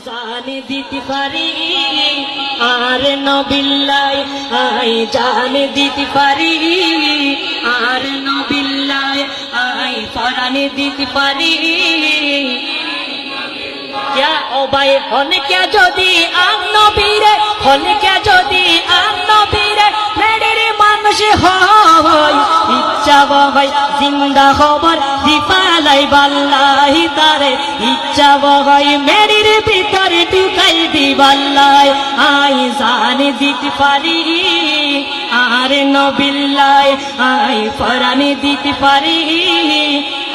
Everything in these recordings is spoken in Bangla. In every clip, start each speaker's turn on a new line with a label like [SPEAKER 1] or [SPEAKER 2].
[SPEAKER 1] জানে দিতে পারি আর নবিল্লাই আই জানে দিতে পারি আর নবিল্লাই আই পরানে দিতে পারি क्या ओ भाई होने क्या যদি আম নবীরে হলে কে যদি আম নবীরে মেরে মানুষ হয় ইচ্ছা ভাই জিন্দা খবর দীপালাই বাল্লাহি তারে ইচ্ছা ভাই মেরির ভিতরে ঢুকাই দিবাল্লাই আই জানি দিতে পারি, আর নবিল্লাই আই পরানি দিতে পারি,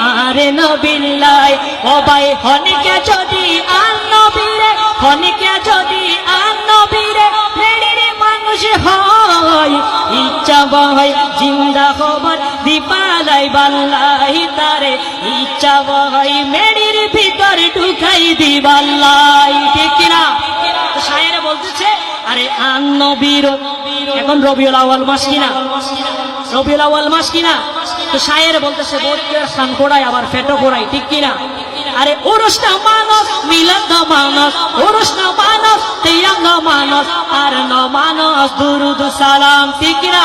[SPEAKER 1] আরে নবিল্লাই ও ভাই হনিকে যদি আর নবীরে হনিকে যদি আর নবীরে মানুষ হয়, ইচ্ছা বয় বাল্লাই তারে। ইচ্ছা ভিতর ঢুকাই কিনা? বলতেছে, আরে এখন রবিউল আওয়াল মাস কিনা? রবিউল আওয়াল মাস কিনা? তো শায়ের বলতেছে আবার ফেটো কোড়াই ঠিক কিনা? আরে উরুষ না মানস মিলন মানস না মানস তিয়াং না মানস আর ন মানস, দুরুদ, সালাম, ঠিক কিনা?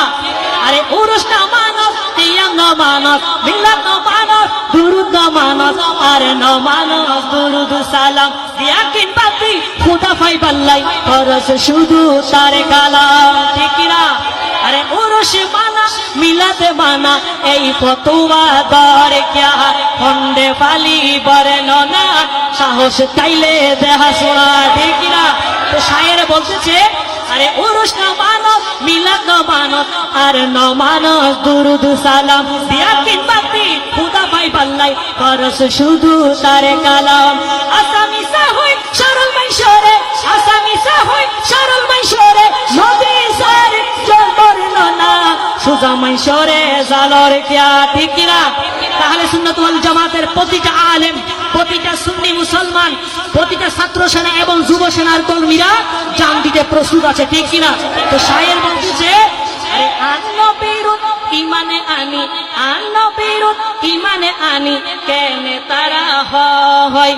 [SPEAKER 1] আরে উরুষ না মানস তিয়াং না মানস মিলন না মানস, দুরুদ না মানস, আর ন মানস, দুরুদ, সালাম। ইয়াকিন বাতি, খুদা ফাই বাল্লাই করস শুধু তারে কালাম, ঠিক কিনা? আরে উরুষ মানা মিলাতে মানা, এই ফতুয়া দর ক্যা? খন্ডে ফালি বরে না সাহস চাইলে দেহা শোনা, ঠিক না তো শায়ের বলতেছে আরে উরুষ না মানস মিলাদ না মানস আর ন মানস দুরুদ সালাম। দিয়া কিনবাতি খুদা পাই পাল্লাই করস শুধু তারে কালাম। আসামি সাহই, সরল মাই সরে আসামি সাহই, সরল মাই সরে নবী স্যার জল বর্ণনা সুজা মাই সরে জালর কিয়া, ঠিক না তাহলে সুন্নত ওয়াল জামাতের প্রতিটা আলেম প্রতিটা সুন্নি মুসলমান, প্রতিটা ছাত্র সেনা এবং যুব সেনার কর্মীরা জান দিতে প্রস্তুত আছে, ঠিক কিনা? তো শায়ের বলতেছে আরে আন্ন বেরুন ইমানে আনি আন্ন বেরুন ইমানে আনি কেনে তারা হয়?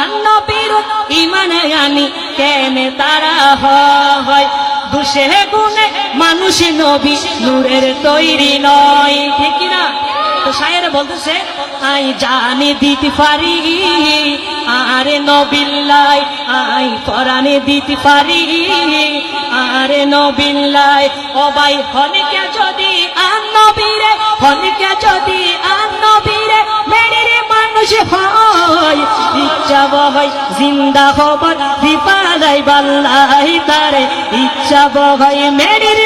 [SPEAKER 1] আন্ন বেরুন ইমানে আনি কেনে তারা হয়? দুষে গুণে মানুষ নবী, নূরের তৈরি নয়, ঠিক কিনা? তো শায়ের বলতেছে, আই জানি দিতে পারি, আরে নবিল্লাই আই পরানে দিতে পারি, আরে নবিল্লাই ও ভাই, হনিকে যদি আন নবীরে, হনিকে যদি আন নবীরে মেরে মানুষ হয়, ইচ্ছা বহই জিন্দা খবর দীপালাই বাল্লাই তারে, ইচ্ছা বহই মেরির